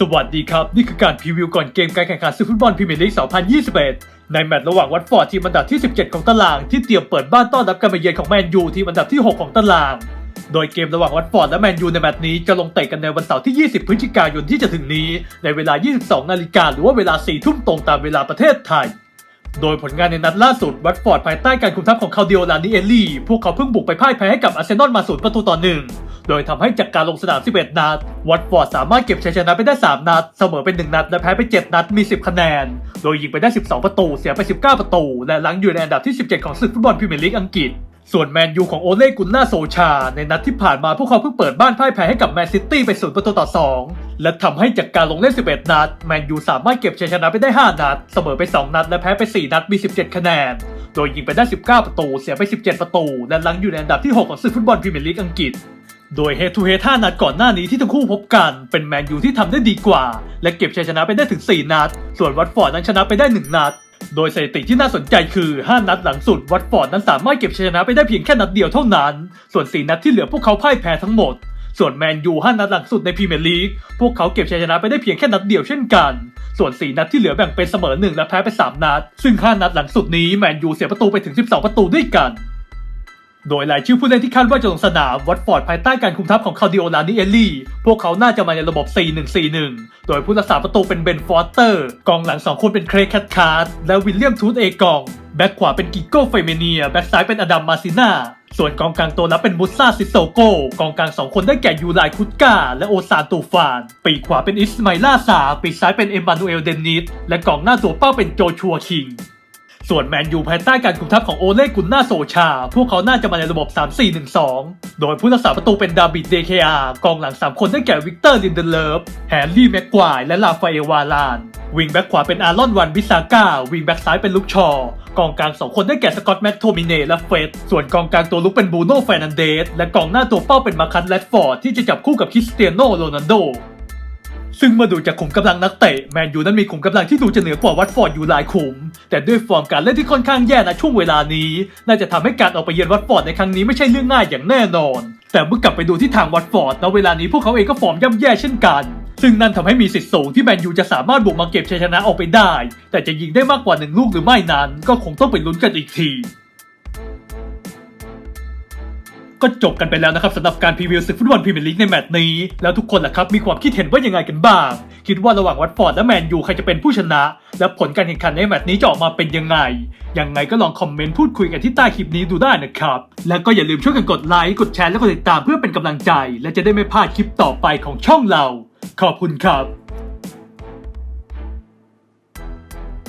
สวัสดีครับ นี่คือการพรีวิวก่อนเกมการแข่งขันศึกฟุตบอลพรีเมียร์ลีก 2021 ในแมตช์ระหว่างวัตฟอร์ดทีมอันดับที่ 17 ของตาราง ที่เตรียมเปิดบ้านต้อนรับการมาเยือนของแมนยูทีมอันดับที่ 6 ของตาราง โดยเกมระหว่างวัตฟอร์ดและแมนยูในแมตช์นี้จะลงเตะกันในวันเสาร์ที่ 20 พฤศจิกายนที่จะถึงนี้ ในเวลา 22 นาฬิกาหรือว่าเวลา 4 ทุ่มตรงตามเวลาประเทศไทย โดยผลงานในนัดล่าสุดวัตฟอร์ดภายใต้การคุมทัพของคาเดียลานิเอลลี่ พวกเขาเพิ่งบุกไปพ่ายแพ้ให้กับอาร์เซนอลมาศูนย์ประตูต่อหนึ่งโดยทำให้จากการลงสนาม 11 นัด วัตฟอร์ดสามารถเก็บชัยชนะไปได้ 3 นัด เสมอไป1นัด และแพ้ไป 7 นัด มี 10 คะแนน โดยยิงไปได้ 12 ประตู เสียไป 19 ประตู และหลังอยู่ในอันดับที่ 17 ของศึกฟุตบอลพรีเมียร์ลีกอังกฤษ ส่วนแมนยูของโอเล่กุนนาโซชา ในนัดที่ผ่านมาพวกเขาเพิ่งเปิดบ้านพ่ายแพ้ให้กับแมนซิตี้ไป0ประตูต่อ 2 และทำให้จากการลงเล่น 11 นัด แมนยูสามารถเก็บชัยชนะไปได้ 5 นัด เสมอไป 2 นัด และแพ้ไป 4 นัดมี 17 คะแนน โดยยิงไปได้ 19 ประตู เสียไป 17 ประตู และหลังอยู่ในอันดับที่ 6 ของศึกฟุตบอลพรีเมียร์ลีกอังกฤษโดย Head to Head 5นัดก่อนหน้านี้ที่ทั้งคู่พบกันเป็นแมนยูที่ทำได้ดีกว่า และเก็บชัยชนะไปได้ถึง 4 นัด ส่วนวัตฟอร์ดนั้นชนะไปได้ 1 นัด โดยสถิติที่น่าสนใจคือ 5 นัดหลังสุดวัตฟอร์ดนั้นสามารถเก็บชัยชนะไปได้เพียงแค่นัดเดียวเท่านั้น ส่วน 4 นัดที่เหลือพวกเขาพ่ายแพ้ทั้งหมด ส่วนแมนยู5นัดหลังสุดในพรีเมียร์ลีกพวกเขาเก็บชัยชนะไปได้เพียงแค่นัดเดียวเช่นกัน ส่วน 4 นัดที่เหลือแบ่งเป็นเสมอ 1 และแพ้ไป 3 นัด ซึ่ง 5 นัดหลังสุดนี้แมนยูเสียประตูไปถึง 12 ประตูด้วยกัน โดยรายชื่อผู้เล่นที่คาดว่าจะลงสนามวัตฟอร์ดภายใต้การคุมทัพของคาร์ดิโอลานิเอลลี่ พวกเขาน่าจะมาในระบบ 4-1-4-1 โดยผู้รักษาประตูเป็นเบนฟอร์เตอร์ กองหลัง2คนเป็นเครกแคทคาร์ดและวิลเลียมทูตเอกอง แบ็คขวาเป็นกิโก้เฟเมเนีย แบ็คซ้ายเป็นอดัมมาซิน่า ส่วนกองกลางตัวรับเป็นมุสซาซิโซโกกองกลาง2คนได้แก่ยูไลคุตกาและโอซานตูฟาน ปีกขวาเป็นอิสมาอิล่าซา ปีกซ้ายเป็นเอมมานูเอลเดนนิส และกองหน้าตัวเป้าเป็นโจชัวคิง ส่วนแมนยูภายใต้การคุมทัพของโอเล่กุนนาโซชา พวกเขาน่าจะมาในระบบ 3-4-1-2 โดยผู้รักษาประตูเป็นดาบิดเดเคอากองหลัง 3 คนได้แก่วิกเตอร์ลินเดเลฟแฮร์รี่แม็กควายและลาฟาเอลวาลาน วิงแบ็กขวาเป็นอารอนวันบิซาก้า วิงแบ็กซ้ายเป็นลุกชอ กองกลาง 2 คนได้แก่สกอตแม็กโทมิเนและเฟสส่วนกองกลางตัวลุกเป็นบูโน่เฟรนันเดสและกองหน้าตัวเป้าเป็นมาคัสแรดฟอร์ดที่จะจับคู่กับคริสเตียโนโรนัลโด ซึ่งเมื่อดูจากขุมกำลังนักเตะแมนยูนั้นมีขุมกำลังที่ดูจะเหนือกว่าวัตฟอร์ดอยู่หลายขุม แต่ด้วยฟอร์มการเล่นที่ค่อนข้างแย่ในช่วงเวลานี้ น่าจะทำให้การออกไปเยือนวัตฟอร์ดในครั้งนี้ไม่ใช่เรื่องง่ายอย่างแน่นอน แต่เมื่อกลับไปดูที่ทางวัตฟอร์ดณเวลานี้พวกเขาเองก็ฟอร์มย่ำแย่เช่นกัน ซึ่งนั่นทำให้มีสิทธิ์สูงที่แมนยูจะสามารถบุกมาเก็บชัยชนะออกไปได้ แต่จะยิงได้มากกว่าหนึ่งลูกหรือไม่นั้น ก็คงต้องไปลุ้นกันอีกที ก็จบกันไปแล้วนะครับสำหรับการพรีวิวศึกฟุตบอลพรีเมียร์ลีกในแมตช์นี้ แล้วทุกคนล่ะครับมีความคิดเห็นว่ายังไงกันบ้าง คิดว่าระหว่างวัตฟอร์ดและแมนยูใครจะเป็นผู้ชนะ และผลการแข่งขันในแมตช์นี้จะออกมาเป็นยังไง ยังไงก็ลองคอมเมนต์พูดคุยกันที่ใต้คลิปนี้ดูได้นะครับ แล้วก็อย่าลืมช่วยกันกดไลค์กดแชร์และกดติดตามเพื่อเป็นกำลังใจ และจะได้ไม่พลาดคลิปต่อไปของช่องเรา ขอบคุณครับ